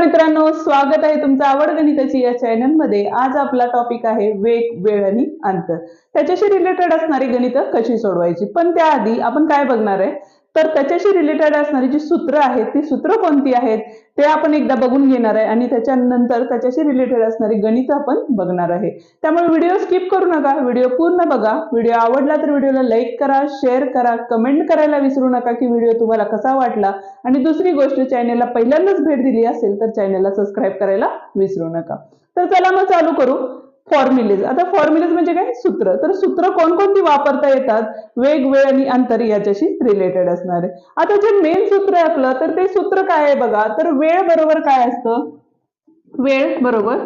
मित्रांनो स्वागत आहे तुमचं आवड गणिताची या चॅनलमध्ये आज आपला टॉपिक आहे वेग वेळ आणि अंतर. त्याच्याशी रिलेटेड असणारी गणितं कशी सोडवायची? पण त्याआधी आपण काय बघणार आहे? तर त्याच्याशी रिलेटेड असणारी जी सूत्र आहेत ती सूत्र कोणती आहेत ते आपण एकदा बघून घेणार आहे आणि त्याच्यानंतर त्याच्याशी रिलेटेड असणारी गणित आपण बघणार आहे. त्यामुळे व्हिडिओ स्किप करू नका व्हिडिओ पूर्ण बघा. व्हिडिओ आवडला तर व्हिडिओला लाईक करा शेअर करा कमेंट करायला विसरू नका की व्हिडिओ तुम्हाला कसा वाटला. आणि दुसरी गोष्ट चॅनेलला पहिल्यांदाच भेट दिली असेल तर चॅनेलला सबस्क्राईब करायला विसरू नका. तर चला मग चालू करू. फॉर्म्युलेज आता फॉर्म्युलेज म्हणजे काय? सूत्र. तर सूत्र कोणकोणती वापरता येतात? वेग वेळ आणि अंतर याच्याशी रिलेटेड असणार. आहे आता जे मेन सूत्र आहे आपलं तर ते सूत्र काय आहे बघा? तर वेळ बरोबर काय असतं? वेळ बरोबर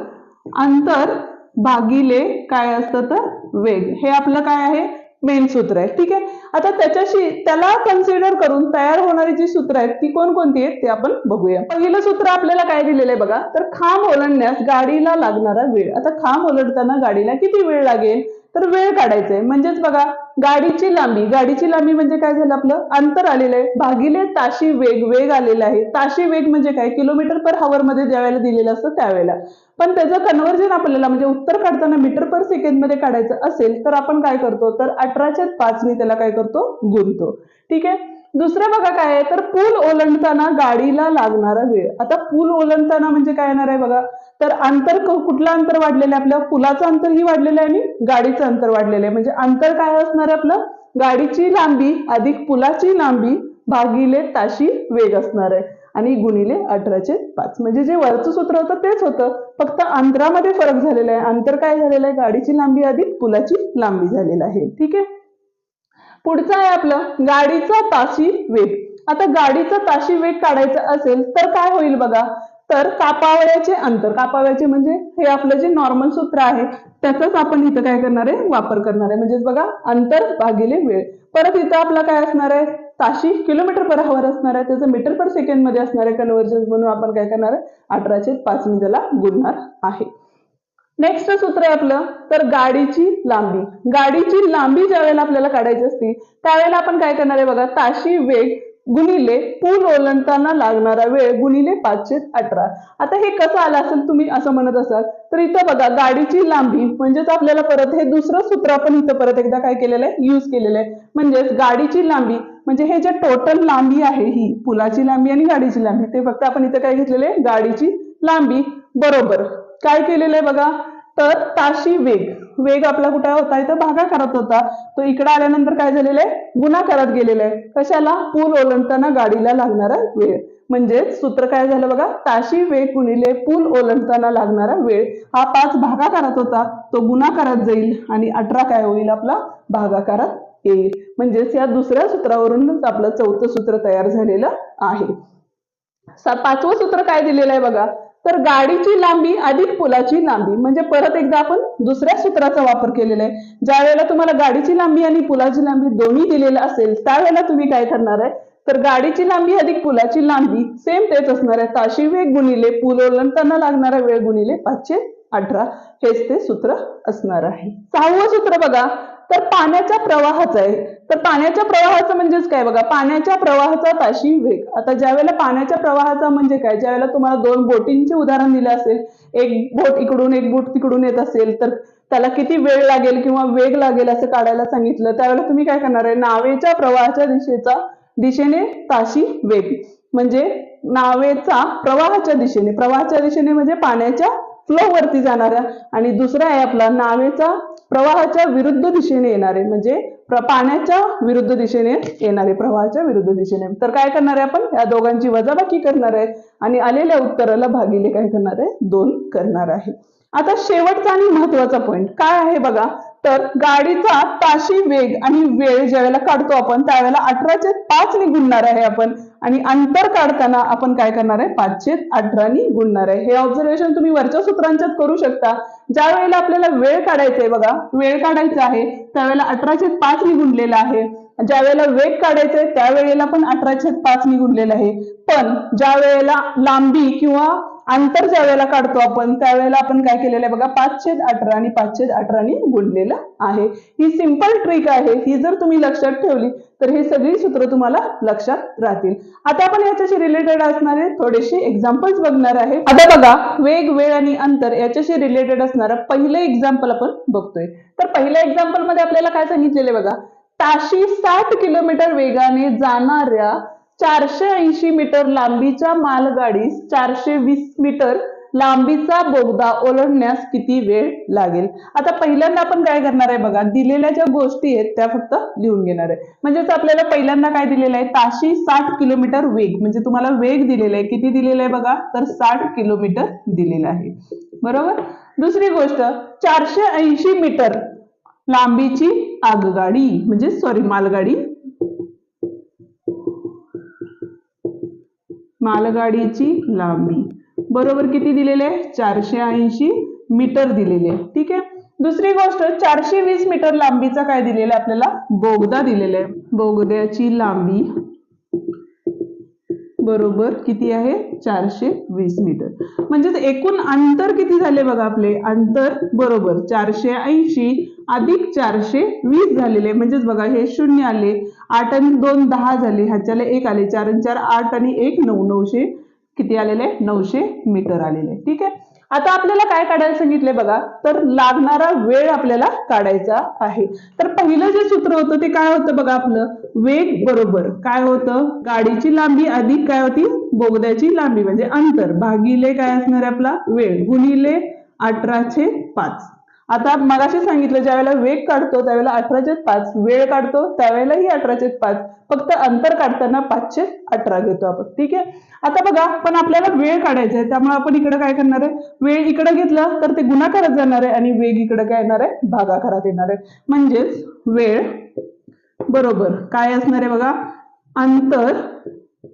अंतर भागिले काय असतं? तर वेग. हे आपलं काय आहे? मेन सूत्र आहे ठीक आहे? आता त्याच्याशी त्याला कन्सिडर करून तयार होणारी जी सूत्र आहेत ती कोणकोणती आहेत ते आपण बघूया. पहिलं सूत्र आपल्याला काय दिलेलं आहे बघा? तर खांब ओलांडण्यास गाडीला लागणारा वेळ. आता खांब ओलडताना गाडीला किती वेळ लागेल? तर वेळ काढायचा आहे म्हणजेच बघा गाडीची लांबी गाडीची लांबी म्हणजे काय झालं आपलं? अंतर आलेलं आहे. भागिले ताशी वेग वेग आलेला आहे. ताशी वेग म्हणजे काय? किलोमीटर पर हावर मध्ये ज्यावेळेला दिलेलं असतं त्यावेळेला. पण त्याचं कन्व्हर्जन आपल्याला म्हणजे उत्तर काढताना मीटर पर सेकंडमध्ये काढायचं असेल तर आपण काय करतो? तर अठराच्या पाचनी त्याला काय करतो? गुंतो ठीक आहे? दुसरं बघा काय आहे? तर पूल ओलांडताना गाडीला लागणारा वेळ. आता पूल ओलांडताना म्हणजे काय येणार आहे बघा? तर अंतर कुठलं अंतर वाढलेलं आहे आपलं? पुलाचं अंतरही वाढलेलं आहे आणि गाडीचं अंतर वाढलेलं आहे. म्हणजे अंतर काय असणार आहे आपलं? गाडीची लांबी अधिक पुलाची लांबी भागिले ताशी वेग असणार आहे आणि गुणिले अठराचे पाच. म्हणजे जे वरचं सूत्र होतं तेच होतं. फक्त अंतरामध्ये फरक झालेला आहे. अंतर काय झालेलं आहे? गाडीची लांबी अधिक पुलाची लांबी झालेलं आहे. ठीक आहे? पुढचं आहे आपलं गाडीचा ताशी वेग. आता गाडीचा ताशी वेग काढायचा असेल तर काय होईल बघा? तर कापावयाचे अंतर कापावयाचे म्हणजे हे आपलं जे नॉर्मल सूत्र आहे त्याचाच आपण इथं काय करणार आहे? वापर करणार आहे. म्हणजेच बघा अंतर भागिले वेळ. परत इथं आपला काय असणार आहे? ताशी किलोमीटर पर हवर असणार आहे. त्याचं मीटर पर सेकंडमध्ये असणार आहे कन्व्हर्जन्स म्हणून आपण काय करणार आहे? अठराशे पाच मी त्याला गुणणार आहे. नेक्स्ट सूत्र आहे आपलं तर गाडीची लांबी. गाडीची लांबी ज्या वेळेला आपल्याला काढायची असती त्यावेळेला आपण काय करणार आहे बघा? ताशी वेग गुणिले पूल ओलांडताना लागणारा वेळ गुणिले पाचशे अठरा. आता हे कसं आलं असेल तुम्ही असं म्हणत असाल? तर इथं बघा गाडीची लांबी म्हणजेच आपल्याला परत हे दुसरं सूत्र आपण इथं परत एकदा काय केलेलं आहे? यूज केलेलं आहे. म्हणजेच गाडीची लांबी म्हणजे हे जे टोटल लांबी आहे ही पुलाची लांबी आणि गाडीची लांबी ते फक्त आपण इथं काय घेतलेलं आहे? गाडीची लांबी. बरोबर. काय केलेलं आहे बघा? तर ताशी वेग. वेग आपला कुठे होता इथं भागाकारात होता. तो इकडे आल्यानंतर काय झालेलं आहे? गुणाकारात गेलेला आहे. कशाला? पूल ओलांडताना गाडीला लागणारा वेळ. म्हणजेच सूत्र काय झालं बघा? ताशी वेग गुणिले पूल ओलांडताना लागणारा वेळ. हा पाच भागाकारात होता. तो गुणाकारात जाईल आणि अठरा काय होईल? आपला भागाकारात येईल. म्हणजेच या दुसऱ्या सूत्रावरूनच आपलं चौथं सूत्र तयार झालेलं आहे. पाचवं सूत्र काय दिलेलं आहे बघा? तर गाडीची लांबी अधिक पुलाची लांबी. म्हणजे परत एकदा आपण दुसऱ्या सूत्राचा वापर केलेला आहे. ज्या वेळेला तुम्हाला गाडीची लांबी आणि पुलाची लांबी दोन्ही दिलेलं असेल त्यावेळेला तुम्ही काय करणार आहे? तर गाडीची लांबी अधिक पुलाची लांबी सेम तेच असणार आहे. ताशी वेग गुणिले पूल ओलांडताना लागणारा वेळ गुणिले पाचशे अठरा. हेच ते सूत्र असणार आहे. सहावं सूत्र बघा. तर पाण्याच्या प्रवाहाचं आहे. तर पाण्याच्या प्रवाहाचं म्हणजेच काय? बघा पाण्याच्या प्रवाहाचा ताशी वेग. आता ज्यावेळेला पाण्याच्या प्रवाहाचा म्हणजे काय? ज्यावेळेला तुम्हाला दोन बोटींचे उदाहरण दिलं असेल एक बोट इकडून एक बोट तिकडून येत असेल तर त्याला किती वेळ लागेल किंवा वेग लागेल असं काढायला सांगितलं त्यावेळेला तुम्ही काय करणार आहे? नावेच्या प्रवाहाच्या दिशेचा दिशेने ताशी वेग. म्हणजे नावेचा प्रवाहाच्या दिशेने. प्रवाहाच्या दिशेने म्हणजे पाण्याच्या फ्लो वरती जाणारा आणि दुसरा आहे आपला नावेचा प्रवाहाच्या विरुद्ध दिशेने येणारे म्हणजे पाण्याच्या विरुद्ध दिशेने येणारे प्रवाहाच्या विरुद्ध दिशेने. तर काय करणार आहे आपण? या दोघांची वजाबाकी करणार आहे आणि आलेल्या उत्तराला भागिले काय करणार आहे? दोन करणार आहे. आता शेवटचा आणि महत्त्वाचा पॉईंट काय आहे बघा? तर गाडीचा ताशी वेग आणि वेळ ज्यावेळेला काढतो आपण त्यावेळेला अठराचे पाच ने गुणणार आहे आपण. आणि अंतर काढताना आपण काय करणार आहे? पाचशे अठरानी गुणणार आहे. हे ऑब्झर्वेशन तुम्ही वरच्या सूत्रांच्यात करू शकता. ज्या वेळेला आपल्याला वेळ काढायचा आहे बघा वेळ काढायचा आहे त्यावेळेला अठराशे पाच ने गुणलेला आहे. ज्या वेळेला वेग काढायचा आहे त्यावेळेला पण अठराशे पाच ने आहे. पण ज्या वेळेला लांबी किंवा अंतर ज्या वेळेला काढतो आपण त्यावेळेला आपण काय केलेलं आहे बघा पाचशे अठरा आणि पाचशे अठराने गुणलेलं आहे. ही सिंपल ट्रिक आहे ही जर तुम्ही लक्षात ठेवली तर हे सगळी सूत्र तुम्हाला लक्षात राहतील. आता आपण याच्याशी रिलेटेड असणारे थोडेसे एक्झाम्पल्स बघणार आहे. आता बघा वेग वेळ आणि अंतर याच्याशी रिलेटेड असणारं पहिलं एक्झाम्पल आपण बघतोय. तर पहिल्या एक्झाम्पलमध्ये आपल्याला काय सांगितलेले बघा ताशी साठ किलोमीटर वेगाने जाणाऱ्या चारशे ऐंशी मीटर लांबीच्या मालगाडीस चारशे वीस मीटर लांबीचा बोगदा ओलांडण्यास किती वेळ लागेल? आता पहिल्यांदा आपण काय करणार आहे बघा दिलेल्या ज्या गोष्टी आहेत त्या फक्त लिहून घेणार आहे. म्हणजेच आपल्याला पहिल्यांदा काय दिलेलं आहे? ताशी साठ किलोमीटर वेग. म्हणजे तुम्हाला वेग दिलेला आहे. किती दिलेला आहे बघा? तर साठ किलोमीटर दिलेला आहे. बरोबर? दुसरी गोष्ट चारशे ऐंशी मीटर लांबीची आगगाडी म्हणजे सॉरी मालगाडी मालगाडीची लांबी. बरोबर किती दिलेले? आहे चारशे ऐंशी मीटर दिलेले. आहे ठीक आहे? दुसरी गोष्ट चारशे वीस मीटर लांबीचा काय दिलेला आहे आपल्याला? बोगदा दिलेला. आहे बोगद्याची लांबी. बरोबर किती आहे? चारशे वीस मीटर. म्हणजेच एकूण अंतर किती झाले बघा आपले? अंतर बरोबर चारशे ऐंशी अधिक चारशे वीस झालेले. म्हणजेच बघा हे शून्य आले. आठ आणि दोन दहा झाले. ह्याच्याला एक आले. चार आणि चार आठ आणि एक नऊ. नऊशे किती आलेले? नऊशे मीटर आलेले. ठीक आहे? आता आपल्याला काय काढायला सांगितले बघा तर लागणारा वेळ आपल्याला काढायचा आहे. तर पहिलं जे सूत्र होतं ते काय होतं बघा आपलं? वेग बरोबर. काय होतं? गाडीची लांबी अधिक काय होती? बोगद्याची लांबी म्हणजे अंतर. भागिले काय असणार आहे आपला? वेळ. गुणिले अठराशे पाच. आता मगाशी सांगितलं ज्यावेळेला वेग काढतो त्यावेळेला अठराचे पाच. वेळ काढतो त्यावेळेलाही अठराचे पाच. फक्त अंतर काढताना पाचशे अठरा घेतो आपण. ठीक आहे? आता बघा पण आपल्याला वेळ काढायचा आहे. त्यामुळे आपण इकडे काय करणार आहे? वेळ इकडे घेतलं तर ते गुणाकारात जाणार आहे आणि वेग इकडे काय येणार आहे? भागाकारात येणार आहे. म्हणजेच वेळ बरोबर काय असणार आहे बघा? अंतर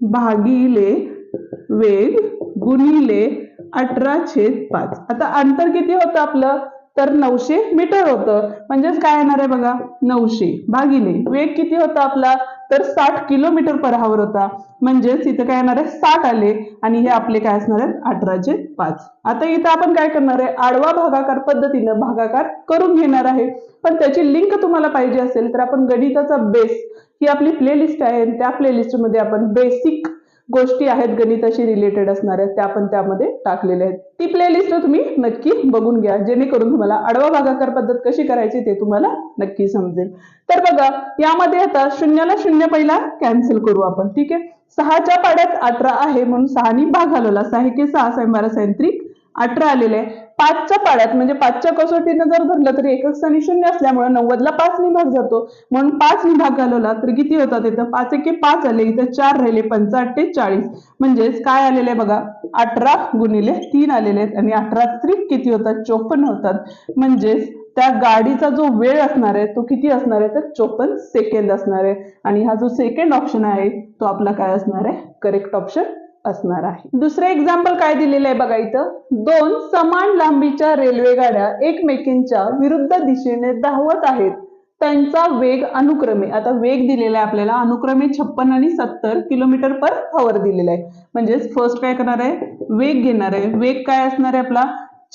भागिले वेग गुणिले अठरा छेद पाच. आता अंतर किती होतं आपलं? तर नऊशे मीटर होतं. म्हणजेच काय येणार आहे बघा? नऊशे. भागिले. वेग किती होता आपला? तर साठ किलोमीटर पर हावर होता. म्हणजेच इथं काय येणार आहे? साठ आले. आणि हे आपले काय असणार आहेत? अठराशे पाच. आता इथं आपण काय करणार आहे? आडवा भागाकार पद्धतीनं भागाकार करून घेणार आहे. पण त्याची लिंक तुम्हाला पाहिजे असेल तर आपण गणिताचा बेस ही आपली प्लेलिस्ट आहे. त्या प्लेलिस्टमध्ये आपण बेसिक गोष्टी आहेत गणिताशी रिलेटेड असणाऱ्या त्या पण त्यामध्ये टाकलेल्या आहेत. ती प्लेलिस्ट तुम्ही नक्की बघून घ्या. जेणेकरून तुम्हाला आडवा भागाकार पद्धत कशी करायची ते तुम्हाला नक्की समजेल. तर बघा यामध्ये आता शून्याला शून्य पहिला कॅन्सल करू आपण. ठीक आहे? सहाच्या पाड्यात अठरा आहे म्हणून सहानी भाग घालवला. सहा की सहा सायंबारा सायंत्रिक अठरा आलेले आहे. पाचच्या पाड्यात म्हणजे पाचच्या कसोटीनं जर धरलं तरी एकक स्थानी शून्य असल्यामुळे नव्वदला पाच निभाग जातो. म्हणून पाच निभाग घालवला तर किती होतात इथं? पाच एके पाच आले इथं चार राहिले पंचाअट्टे चाळीस. म्हणजेच काय आलेले बघा? अठरा गुणिले तीन आलेले आहेत आणि अठरा त्रिक किती होतात? चोपन्न होतात. म्हणजेच त्या गाडीचा जो वेळ असणार आहे तो किती असणार आहे? तर चोपन्न सेकंद असणार आहे. आणि हा जो सेकंड ऑप्शन आहे तो आपला काय असणार आहे? करेक्ट ऑप्शन असणार आहे. दुसरं एक्झाम्पल काय दिलेलं आहे बघा इथं? दोन समान लांबीच्या रेल्वे गाड्या एकमेकींच्या विरुद्ध दिशेने धावत आहेत. त्यांचा वेग अनुक्रमे आता वेग दिलेला आहे आपल्याला अनुक्रमे छप्पन आणि सत्तर किलोमीटर पर आवर दिलेला आहे. म्हणजेच फर्स्ट काय करणार आहे? वेग घेणार आहे. वेग काय असणार आहे आपला?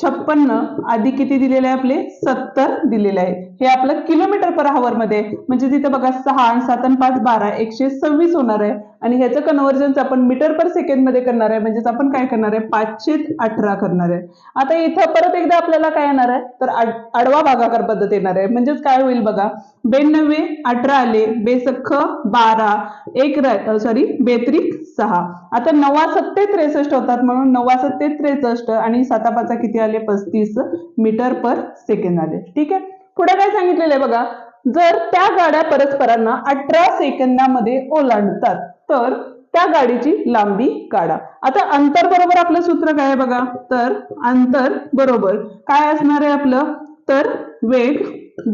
छप्पन्न आधी किती दिलेले आहे आपले? सत्तर दिलेले आहे. हे आपलं किलोमीटर पर आवर मध्ये म्हणजे तिथं बघा सहा आणि सात आणि पाच बारा एकशे सव्वीस होणार आहे. आणि ह्याचं कन्व्हर्जन्स आपण मीटर पर सेकंडमध्ये करणार आहे. म्हणजेच आपण काय करणार आहे? पाचशे अठरा करणार आहे. आता इथं परत एकदा आपल्याला काय येणार आहे? तर आडवा भागाकार पद्धत येणार आहे. म्हणजेच काय होईल बघा? बेनवे अठरा आले. बेसख बारा. एक सॉरी बेत्रिक सहा. आता नवा सत्ते त्रेसष्ट होतात म्हणून नवा सत्ते त्रेसष्ट आणि सातापाचा किती आले? पस्तीस मीटर पर सेकंद आले. ठीक आहे? पुढे काय सांगितलेलं आहे बघा? जर त्या गाड्या परस्परांना अठरा सेकंदामध्ये ओलांडतात तर त्या गाडीची लांबी काढा. आता अंतर बरोबर आपलं सूत्र काय आहे बघा? तर अंतर बरोबर काय असणार आहे आपलं? तर वेग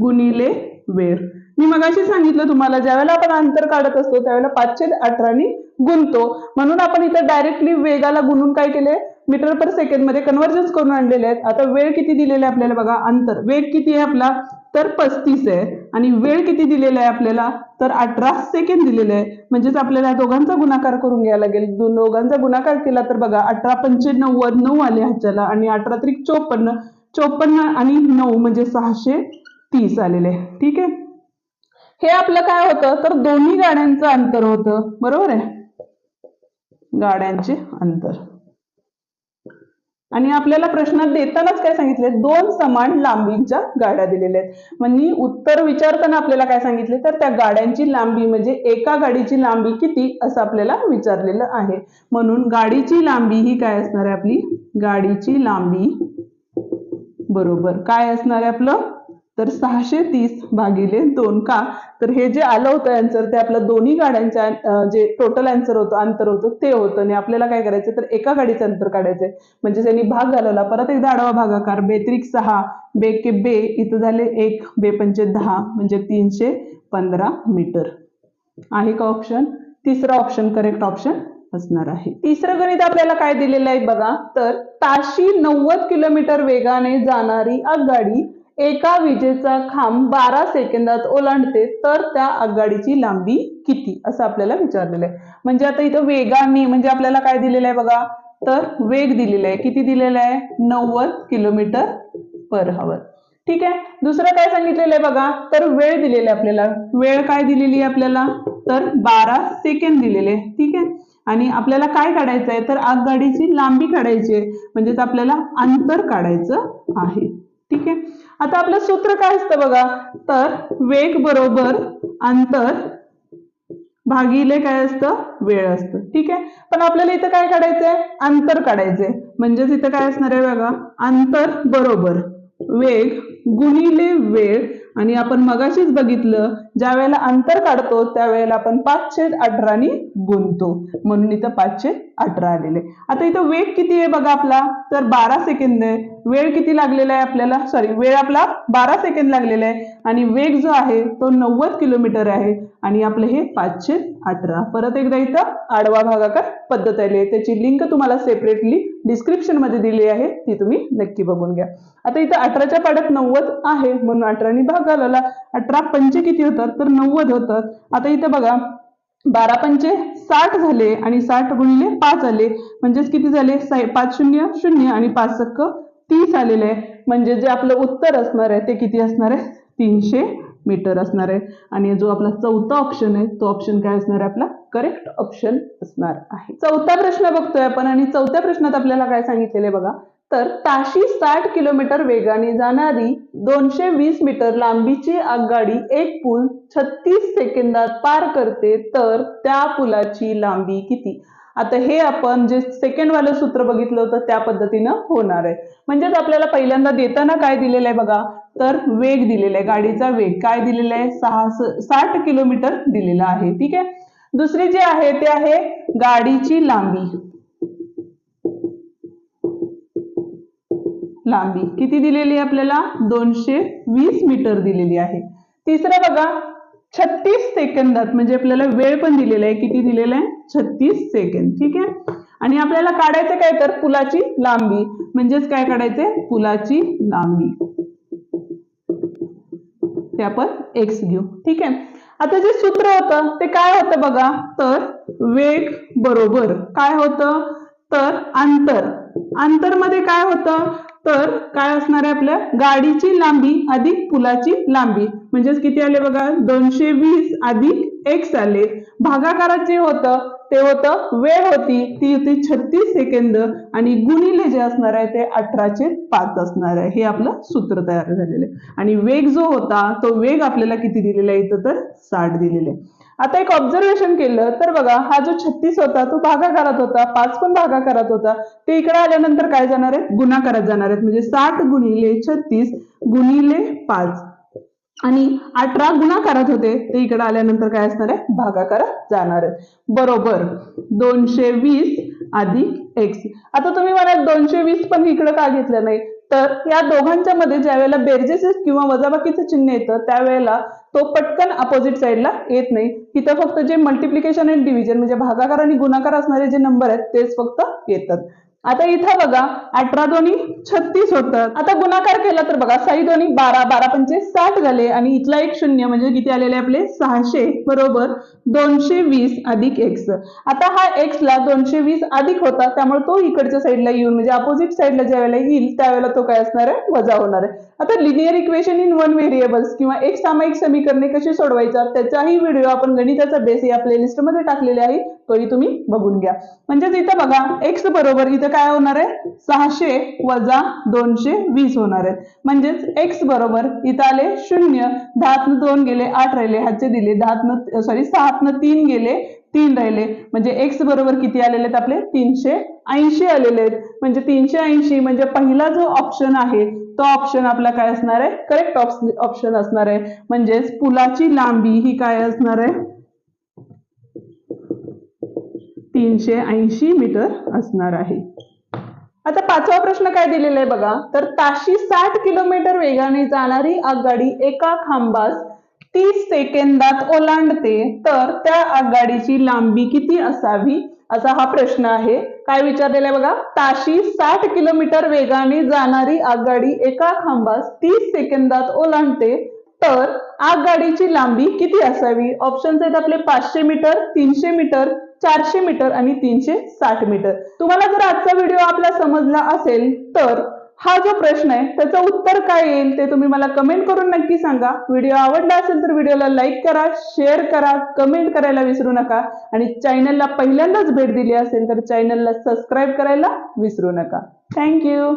गुणिले वेळ. मी मगाशी सांगितलं तुम्हाला ज्यावेळेला आपण अंतर काढत असतो त्यावेळेला पाचशे अठरानी गुणतो. म्हणून आपण इथे डायरेक्टली वेगाला गुणून काय केले मीटर पर सेकंडमध्ये कन्व्हर्जन्स करून आणलेले आहेत. आता वेळ किती दिलेला आहे आपल्याला बघा? अंतर. वेग किती आहे आपला? तर पस्तीस आहे. आणि वेळ किती दिलेला आहे आपल्याला? तर अठरा सेकंड दिलेले आहे. म्हणजेच आपल्याला दोघांचा गुणाकार करून घ्यायला लागेल. दोन दोघांचा गुणाकार केला तर बघा अठरा पंचे नव्वद नऊ आले ह्याच्याला आणि अठरा त्रिक चोपन्न चोपन्न आणि नऊ म्हणजे सहाशे तीस आलेले. आहे ठीक आहे? हे आपलं काय होतं? तर दोन्ही गाड्यांचं अंतर होतं. बरोबर आहे? गाड्यांचे अंतर. आणि आपल्याला प्रश्नात देतानाच काय सांगितले? दोन समान लांबीच्या गाड्या दिलेल्या आहेत. म्हणजे उत्तर विचारताना आपल्याला काय सांगितले? तर त्या गाड्यांची लांबी म्हणजे एका गाडीची लांबी किती असं आपल्याला विचारलेलं आहे. म्हणून गाडीची लांबी ही काय असणार आहे आपली? गाडीची लांबी बरोबर काय असणार आहे आपलं? तर सहाशे तीस भागिले दोन का? तर हे जे आलं होतं अँसर ते आपलं दोन्ही गाड्यांच्या जे टोटल अँसर होतं अंतर होतं ते होतं. आणि आपल्याला काय करायचं तर एका गाडीचं अंतर काढायचंय. म्हणजे त्यांनी भाग घालवला परत एकदा आडवा भागाकार बेत्रिक सहा बे के बे इथं झाले एक बे पंचे दहा म्हणजे तीनशे पंधरा मीटर. आहे का ऑप्शन तिसरा ऑप्शन करेक्ट ऑप्शन असणार आहे. तिसरं गणित आपल्याला काय दिलेलं आहे बघा? तर ताशी नव्वद किलोमीटर वेगाने जाणारी आगगाडी एका विजेचा खांब बारा सेकंदात ओलांडते तर त्या आगगाडीची लांबी किती? असं आपल्याला विचारलेलं आहे. म्हणजे आता इथं वेगाने म्हणजे आपल्याला काय दिलेलं आहे बघा? तर वेग दिलेला आहे. किती दिलेला आहे? नव्वद किलोमीटर पर हवर ठीक आहे? दुसरं काय सांगितलेलं आहे बघा? तर वेळ दिलेला आहे आपल्याला. वेळ काय दिलेली आहे आपल्याला? तर बारा सेकंड दिलेले. आहे ठीक आहे? आणि आपल्याला काय काढायचं आहे? तर आगगाडीची लांबी काढायची आहे. म्हणजेच आपल्याला अंतर काढायचं आहे. ठीक आहे? आता आपलं सूत्र काय असतं बघा? तर वेग बरोबर अंतर भागिले काय असतं? वेळ असतं. ठीक आहे? पण आपल्याला इथं काय काढायचंय? अंतर काढायचंय. म्हणजेच इथं काय असणार आहे बघा? अंतर बरोबर. वेग गुणिले वेळ आणि आपण मगाशीच बघितलं ज्या वेळेला अंतर काढतो त्यावेळेला आपण पाचशे अठरानी गुणतो. म्हणून इथं पाचशे अठरा आलेले. आता इथं वेग किती आहे बघा आपला? तर बारा सेकंद आहे. वेळ किती लागलेला आहे आपल्याला? सॉरी वेळ आपला बारा सेकंद लागलेला आहे. आणि वेग जो आहे तो नव्वद किलोमीटर आहे. आणि आपलं हे पाचशे अठरा. परत एकदा इथं आडवा भागाकार पद्धत आली त्याची लिंक तुम्हाला सेपरेटली डिस्क्रिप्शनमध्ये दिली आहे. ती तुम्ही नक्की बघून घ्या. आता इथं अठराच्या पाड्यात नव्वद आहे. म्हणून अठरानी भाग घालवला अठरा पंचे किती होतात? तर नव्वद होतात. आता इथे बघा बारा पंचे साठ झाले आणि साठ गुणिले पाच आले. म्हणजेच किती झाले? पाच शून्य शून्य आणि पाच सक्क तीस आलेले आहे. म्हणजे जे आपलं उत्तर असणार आहे ते किती असणार आहे? तीनशे मीटर असणार आहे. आणि जो आपला चौथा ऑप्शन आहे तो ऑप्शन काय असणार आहे? आपला करेक्ट ऑप्शन असणार आहे. चौथा प्रश्न बघतोय आपण आणि चौथ्या प्रश्नात आपल्याला काय सांगितलेलं आहे बघा? तर ताशी साठ किलोमीटर वेगाने जाणारी दोनशे वीस मीटर लांबीची आगगाडी एक पूल छत्तीस सेकंदात पार करते तर त्या पुलाची लांबी किती? आता हे आपण जे सेकंडवालं सूत्र बघितलं होतं त्या पद्धतीनं होणार आहे. म्हणजेच आपल्याला पहिल्यांदा देताना काय दिलेलं आहे बघा? तर वेग दिलेला आहे गाडीचा वेग. काय दिलेला आहे? सहा साठ किलोमीटर दिलेला आहे. ठीक आहे? दुसरी जी आहे ते आहे गाडीची लांबी. लांबी. किती दिलेली आहे आपल्याला? दोनशे वीस मीटर दिलेली आहे. तिसरा बघा छत्तीस सेकंदात म्हणजे आपल्याला वेळ पण दिलेला आहे. किती दिलेला आहे? छत्तीस सेकंद. ठीक आहे? आणि आपल्याला काढायचं काय तर? पुलाची लांबी. म्हणजेच काय काढायचंय? पुलाची लांबी. ते आपण एक्स घेऊ. ठीक आहे? आता जे सूत्र होतं ते काय होतं बघा? तर वेग बरोबर. काय होतं? तर अंतर. अंतरमध्ये काय होतं? तर काय असणार आहे आपल्या? गाडीची लांबी अधिक पुलाची लांबी. म्हणजेच किती आले बघा? दोनशे वीस अधिक एक्स आले. भागाकारात जे होतं ते होतं वेळ होती. ती होती छत्तीस सेकंद. आणि गुणिले जे असणार आहे ते अठराचे पाच असणार आहे. हे आपलं सूत्र तयार झालेलं आहे. आणि वेग जो होता तो वेग आपल्याला किती दिलेला आहे? इथं तर साठ दिलेला आहे. आता एक ऑब्झर्वेशन केलं तर बघा हा जो छत्तीस होता तो भागाकारात होता पाच पण भागाकारात होता. ते इकडे आल्यानंतर काय जाणार आहे गुणाकारात जाणार आहेत. म्हणजे साठ गुणिले छत्तीस गुणिले पाच. आणि अठरा गुणाकारात होते ते इकडे आल्यानंतर काय असणार आहे भागाकारात जाणार आहेत. बरोबर दोनशे वीस अधिक एक्स आता तुम्ही म्हणाल दोनशे वीस पण इकडे का घेतलं नाही? तर या दोघांच्या मध्ये ज्या वेळेला बेरजेचे किंवा वजाबाकीचं चिन्ह येतं त्यावेळेला तो पटकन अपोजिट साईडला येत नाही. तिथं फक्त जे मल्टिप्लिकेशन अँड डिव्हिजन म्हणजे भागाकार आणि गुणाकार असणारे जे नंबर आहेत तेच फक्त येतात. आता इथं बघा अठरा दोन्ही छत्तीस होतात आता गुणाकार केला तर बघा साई दोन्ही बारा बारा पंचे साठ झाले. आणि इथला एक शून्य म्हणजे किती आलेले आपले? सहाशे बरोबर? दोनशे वीस अधिक एक्स. आता हा एक्स ला दोनशे वीस अधिक होता त्यामुळे तो इकडच्या साईडला येऊन म्हणजे अपोजिट साईडला ज्या वेळेला येईल त्यावेळेला तो काय असणार आहे? वजा होणार आहे. आता linear equation in one variables किंवा एक सामायिक समीकरणे कशी सोडवायचा त्याचाही व्हिडिओ आपण गणिताचा बेस या प्लेलिस्टमध्ये टाकलेले आहे. तोही तुम्ही बघून घ्या. म्हणजेच इथं बघा एक्स बरोबर इथं काय होणार आहे? सहाशे वजा दोनशे वीस होणार आहेत म्हणजेच एक्स बरोबर इथं आले शून्य दहातनं दोन गेले आठ राहिले ह्याचे दिले दहातनं सॉरी सहातनं तीन गेले तीन राहिले. म्हणजे एक्स बरोबर किती आलेले आहेत आपले? तीनशे ऐंशी आलेले आहेत. म्हणजे तीनशे ऐंशी म्हणजे पहिला जो ऑप्शन आहे तो ऑप्शन आपला काय असणार आहे? करेक्ट ऑप्शन असणार आहे. म्हणजेच पुलाची लांबी ही काय असणार आहे? तीनशे ऐंशी मीटर असणार आहे. आता पाचवा प्रश्न काय दिलेला आहे बघा. तर ताशी साठ किलोमीटर वेगाने जाणारी आगगाडी एका खांबास तीस सेकंदात ओलांडते तर त्या आगगाडीची लांबी किती असावी? असा हा प्रश्न आहे. काय विचारलेला आहे बघा? ताशी साठ किलोमीटर वेगाने जाणारी आगगाडी एका खांबास तीस सेकंदात ओलांडते तर आगगाडीची लांबी किती असावी? ऑप्शन्स आहेत आपले पाचशे मीटर तीनशे मीटर चारशे मीटर आणि तीनशे साठ मीटर. तुम्हाला जर आजचा व्हिडिओ आपला समजला असेल तर हा जो प्रश्न आहे त्याचं उत्तर काय येईल ते तुम्ही मला कमेंट करून नक्की सांगा. व्हिडिओ आवडला असेल तर व्हिडिओला लाईक करा शेअर करा कमेंट करायला विसरू नका. आणि चॅनलला पहिल्यांदाच भेट दिली असेल तर चॅनलला सबस्क्राईब करायला विसरू नका. थँक्यू